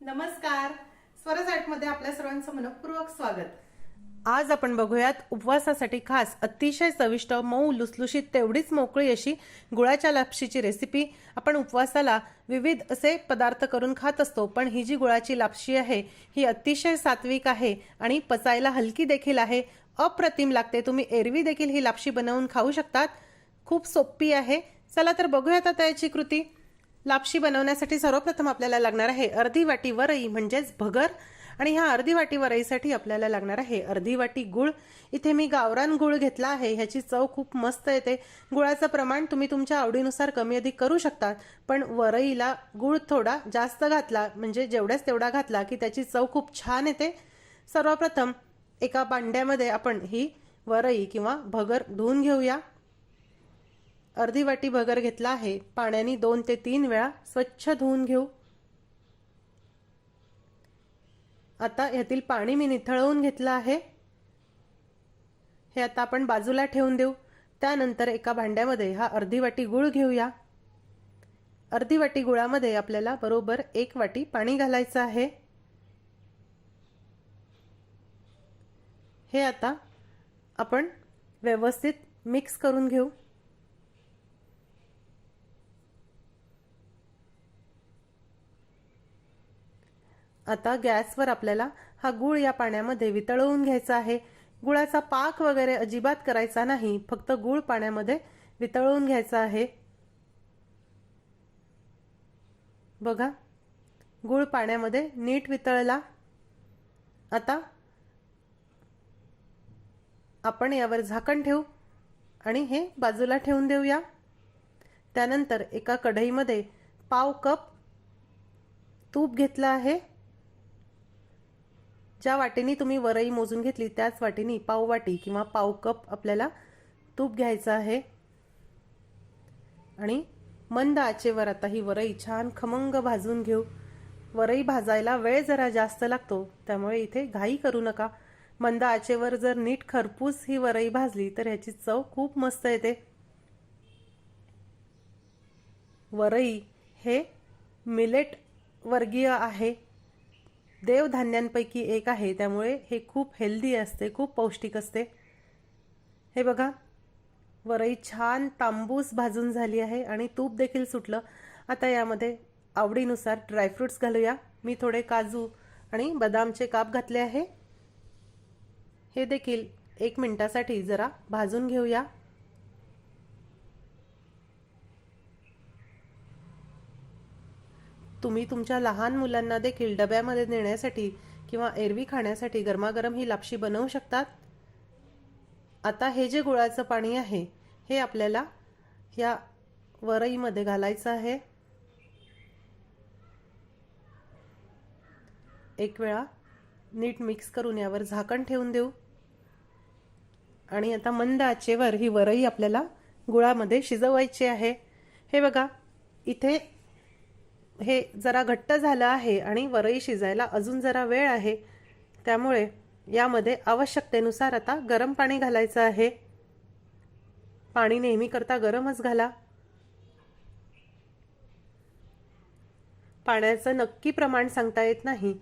नमस्कार. स्वरसाटमध्ये आपल्या सर्वांचं मनपूर्वक स्वागत. आज आपण बघूयात उपवासासाठी खास अतिशय चविष्ट मऊ लुसलुशीत तेवढीच मोकळी अशी गुळाच्या लापशीची रेसिपी आपण उपवासाला विविध असे पदार्थ करून खात असतो पण ही जी गुळाची लापशी आहे ही अतिशय सात्विक आहे आणि पचायला हलकी देखील आहे. अप्रतिम लागते. तुम्ही एरवी देखील ही लापशी बनवून खाऊ शकतात. खूप सोपी आहे. चला तर बघूयात आता याची कृती. लापशी बनवण्यासाठी सर्वप्रथम आपल्याला लागणार आहे अर्धी वाटी वरई म्हणजेच भगर. आणि ह्या अर्धी वाटी वरईसाठी आपल्याला लागणार आहे अर्धी वाटी गुळ. इथे मी गावरान गुळ घेतला आहे. ह्याची चव खूप मस्त येते. गुळाचं प्रमाण तुम्ही तुमच्या आवडीनुसार कमी अधिक करू शकता. पण वरईला गुळ थोडा जास्त घातला म्हणजे जेवढ्याच तेवढा घातला की त्याची चव खूप छान येते. सर्वप्रथम एका भांड्यामध्ये आपण ही वरई किंवा भगर धुवून घेऊया. अर्धी वाटी भगर घेतला आहे. पाण्याने दोन ते तीन वेळा स्वच्छ धुवून घेऊ. आता यातील पाणी मी निथळवून घेतलं आहे. हे आता आपण बाजूला ठेवून देऊ. त्यानंतर एका भांड्यामध्ये हा अर्धी वाटी गुळ घेऊया. अर्धी वाटी गुळामध्ये आपल्याला बरोबर एक वाटी पाणी घालायचं आहे. हे आता आपण व्यवस्थित मिक्स करून घेऊ. आता गॅसवर आपल्याला हा गुळ या पाण्यामध्ये वितळवून घ्यायचा आहे. गुळाचा पाक वगैरे अजिबात करायचा नाही. फक्त गुळ पाण्यामध्ये वितळवून घ्यायचा आहे. बघा गुळ पाण्यामध्ये नीट वितळला. आता आपण यावर झाकण ठेवू आणि हे बाजूला ठेवून देऊया. त्यानंतर एका कढईमध्ये पाव कप तूप घेतलं आहे. ज्या वाटेने तुम्ही वरई मोजून घेतली त्याच वाटेने पाव वाटी किंवा पाव कप आपल्याला तूप घ्यायचं आहे. आणि मंद आचेवर आता ही वरई छान खमंग भाजून घेऊ. वरई भाजायला वेळ जरा जास्त लागतो त्यामुळे इथे घाई करू नका. मंद आचेवर जर नीट खरपूस ही वरई भाजली तर ह्याची चव खूप मस्त येते. वरई हे मिलेट वर्गीय आहे. देवधान्यांपैकी एक आहे. त्यामुळे हे खूप हेल्दी असते खूप पौष्टिक असते. हे बघा वरई छान तांबूस भाजून झाली आहे आणि तूप देखील सुटलं. आता यामध्ये आवडीनुसार ड्रायफ्रुट्स घालूया. मी थोडे काजू आणि बदामचे काप घातले आहे. हे देखील एक मिनटासाठी जरा भाजून घेऊया. तुम्ही तुमच्या लहान मुलांना देखील डब्यामध्ये नेण्यासाठी किंवा एरवी खाण्यासाठी गरमागरम ही लापशी बनवू शकतात? आता हे जे गुळाचं पाणी आहे हे आपल्याला या वरईमध्ये घालायचं आहे. एक वेळा नीट मिक्स करून यावर झाकण ठेवून देऊ. आणि आता मंद आचेवर ही वरई आपल्याला गुळामध्ये शिजवायची आहे. हे बघा इथे हे जरा घट्ट झालं आहे आणि वरई शिजायला अजून जरा वेळ आहे त्यामुळे यामध्ये आवश्यकतेनुसार आता गरम पाणी घालायचं आहे. पाणी नेहमी करता गरमच घाला. पाण्याचं नक्की प्रमाण सांगता येत नाही.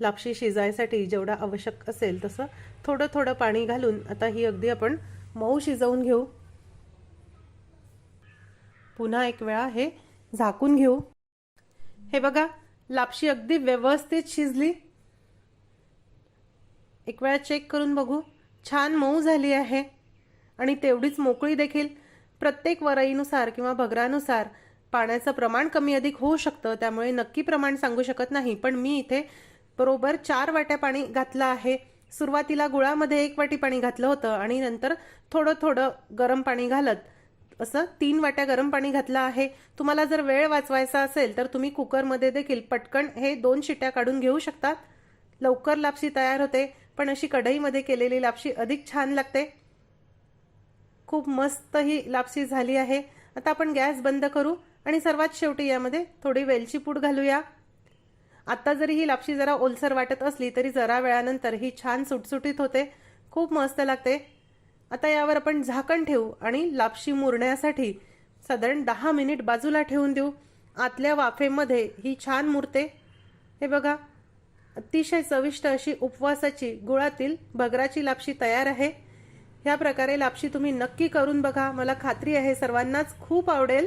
लापशी शिजायसाठी जेवढं आवश्यक असेल तसं थोडं थोडं पाणी घालून आता ही अगदी आपण मऊ शिजवून घेऊ. पुन्हा एक वेळा हे झाकून घेऊ. हे बघा लापशी अगदी व्यवस्थित शिजली. एक वेळा चेक करून बघू. छान मऊ झाली आहे. आणि तेवढीच मोकळी देखील. प्रत्येक वरईनुसार किंवा भगरानुसार पाण्याचं प्रमाण कमी अधिक होऊ शकतं त्यामुळे नक्की प्रमाण सांगू शकत नाही. पण मी इथे बरोबर चार वाट्या पाणी घातलं आहे. सुरुवातीला गुळामध्ये एक वाटी पाणी घातलं होतं आणि नंतर थोडं थोडं गरम पाणी घालत. असं तीन वाट्या गरम पाणी घातलं आहे. तुम्हाला जर वेळ वाचवायचा असेल तर तुम्ही कुकरमध्ये देखील पटकन हे दोन शिट्या काढून घेऊ शकतात. लवकर लापशी तयार होते पण अशी कढईमध्ये केलेली लापशी अधिक छान लागते. खूप मस्त ही लापशी झाली आहे. आता आपण गॅस बंद करू आणि सर्वात शेवटी यामध्ये थोडी वेलची पूड घालूया. आता जरी ही लापशी जरा ओलसर वाटत असली तरी जरा वेळानंतर ही छान सुटसुटीत होते. खूप मस्त लागते. आता यावर आपण झाकण ठेवू आणि लापशी मुरण्यासाठी साधारण दहा मिनिट बाजूला ठेवून देऊ. आतल्या वाफेमध्ये ही छान मुरते. हे बघा अतिशय चविष्ट अशी उपवासाची गुळातील भगराची लापशी तयार आहे. ह्या प्रकारे लापशी तुम्ही नक्की करून बघा. मला खात्री आहे सर्वांनाच खूप आवडेल.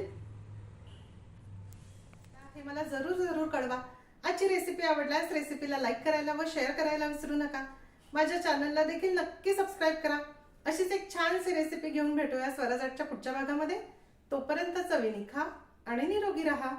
हे मला जरूर जरूर कळवा. आजची रेसिपी आवडल्यास रेसिपीला लाईक करायला व शेअर करायला विसरू नका. माझ्या चॅनलला देखील नक्की सबस्क्राईब करा. अशीच एक छानशी रेसिपी घेऊन भेटूया स्वराजाटच्या पुढच्या भागामध्ये. तोपर्यंत चवीनी खा आणि निरोगी राहा.